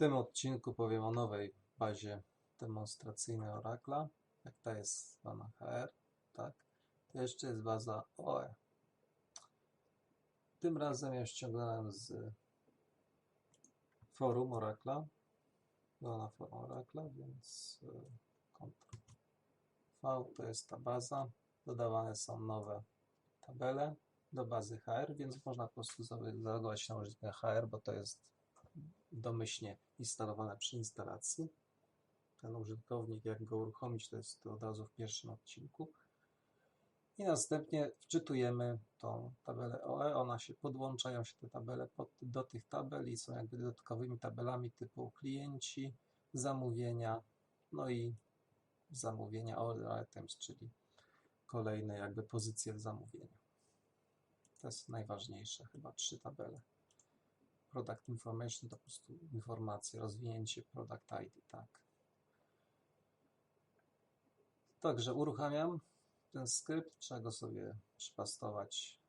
tym odcinku powiem o nowej bazie demonstracyjnej Oracla. Jak ta jest zwana HR, tak? To jeszcze jest baza OE. Tym razem ją ściągnąłem z forum Oracla. Była na forum Oracla, więc Ctrl V to jest ta baza. Dodawane są nowe tabele do bazy HR, więc można po prostu sobie zalogować na użytkownika HR, bo to jest domyślnie instalowane przy instalacji. Ten użytkownik, jak go uruchomić, to jest to od razu w pierwszym odcinku. I następnie wczytujemy tą tabelę OE. Ona się podłączają się te tabele pod, do tych tabel i są jakby dodatkowymi tabelami typu klienci, zamówienia, no i zamówienia order items, czyli kolejne jakby pozycje w zamówieniu. To jest najważniejsze, chyba trzy tabele. Product Information to po prostu informacje, rozwinięcie Product ID, tak. Także uruchamiam ten skrypt, trzeba go sobie przypastować.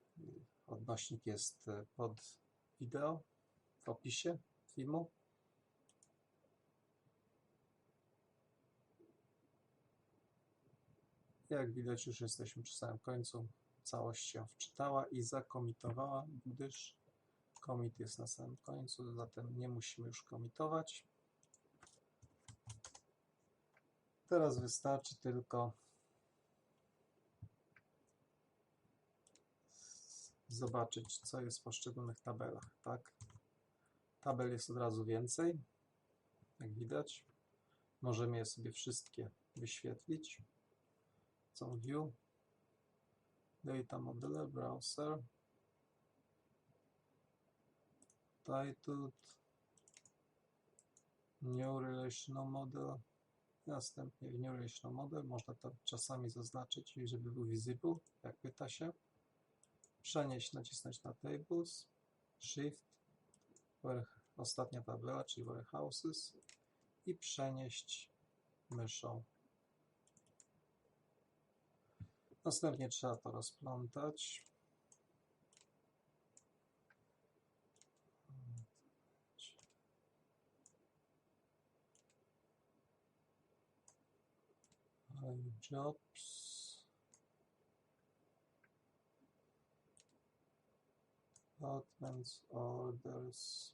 Odnośnik jest pod wideo w opisie filmu. Jak widać już jesteśmy przy samym końcu. Całość się wczytała i zakomitowała, gdyż Commit jest na samym końcu, zatem nie musimy już komitować. Teraz wystarczy tylko zobaczyć, co jest w poszczególnych tabelach. Tak? Tabel jest od razu więcej, jak widać. Możemy je sobie wszystkie wyświetlić. Są View, Data Modeler, Browser, titled New Relational Model. Następnie w New Relational Model można to czasami zaznaczyć, żeby był visible, jak pyta się. Przenieść, nacisnąć na Tables, Shift, ostatnia tabela, czyli Warehouses i przenieść myszą. Następnie trzeba to rozplątać. Jobs departments orders.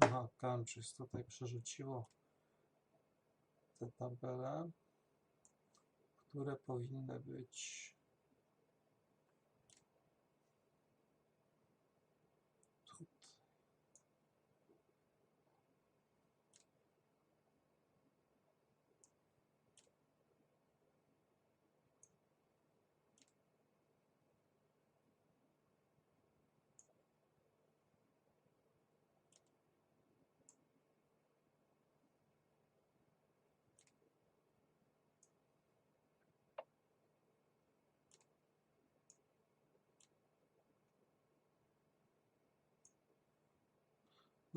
Aha, countries tutaj przerzuciło te tabele, które powinny być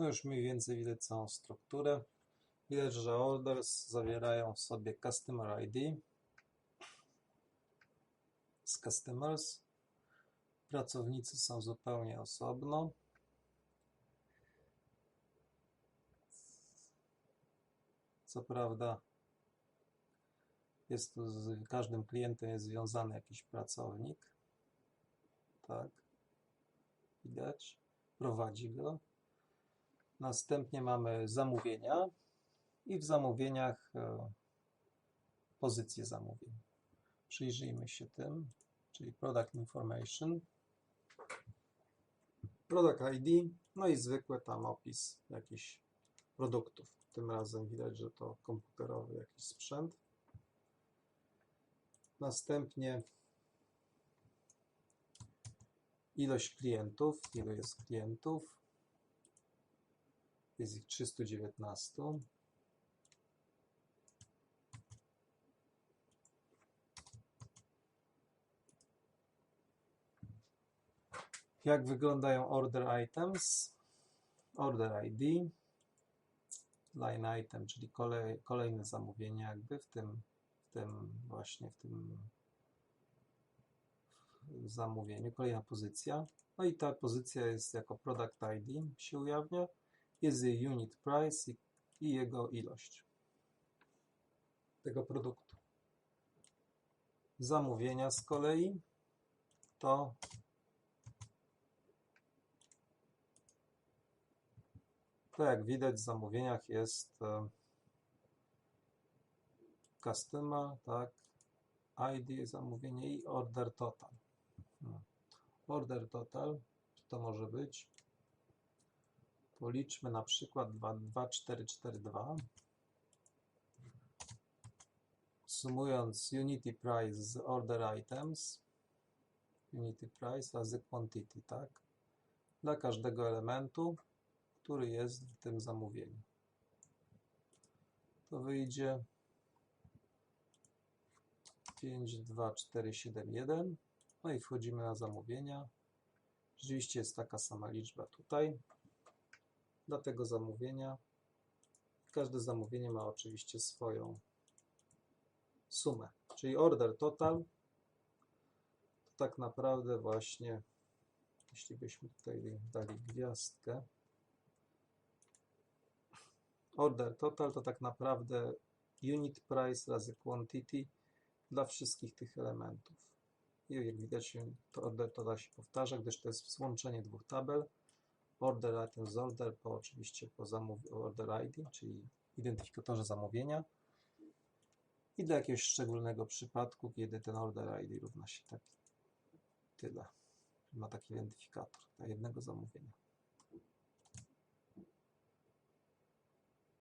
No już mniej więcej widać całą strukturę. Widać, że orders zawierają sobie Customer ID z Customers. Pracownicy są zupełnie osobno. Co prawda jest tu z każdym klientem jest związany jakiś pracownik. Tak. Widać. Prowadzi go. Następnie mamy zamówienia i w zamówieniach e, pozycje zamówień. Przyjrzyjmy się tym, czyli Product Information, Product ID, no i zwykły tam opis jakichś produktów. Tym razem widać, że to komputerowy jakiś sprzęt. Następnie ilość klientów, ile jest klientów, jest ich 319. Jak wyglądają order items? Order ID, line item, czyli kolej, kolejne zamówienie jakby w tym, w tym właśnie w tym zamówieniu, kolejna pozycja. No i ta pozycja jest jako product ID się ujawnia. Jest unit price i, i jego ilość tego produktu. Zamówienia z kolei to to jak widać w zamówieniach jest e, customer, tak, ID zamówienie i order total. Hmm. Order total, czy to może być? Policzmy na przykład 2442. Sumując unity price z order items, unity price razy quantity, tak? Dla każdego elementu, który jest w tym zamówieniu. To wyjdzie 52471. No i wchodzimy na zamówienia. Rzeczywiście jest taka sama liczba tutaj. Dla tego zamówienia. Każde zamówienie ma oczywiście swoją sumę. Czyli order total to tak naprawdę właśnie, jeśli byśmy tutaj dali gwiazdkę, order total to tak naprawdę unit price razy quantity dla wszystkich tych elementów. I jak widać, to order total się powtarza, gdyż to jest złączenie dwóch tabel. Order item z order, po oczywiście po order ID, czyli identyfikatorze zamówienia. I dla jakiegoś szczególnego przypadku, kiedy ten order ID równa się taki tyle. Ma taki identyfikator dla jednego zamówienia.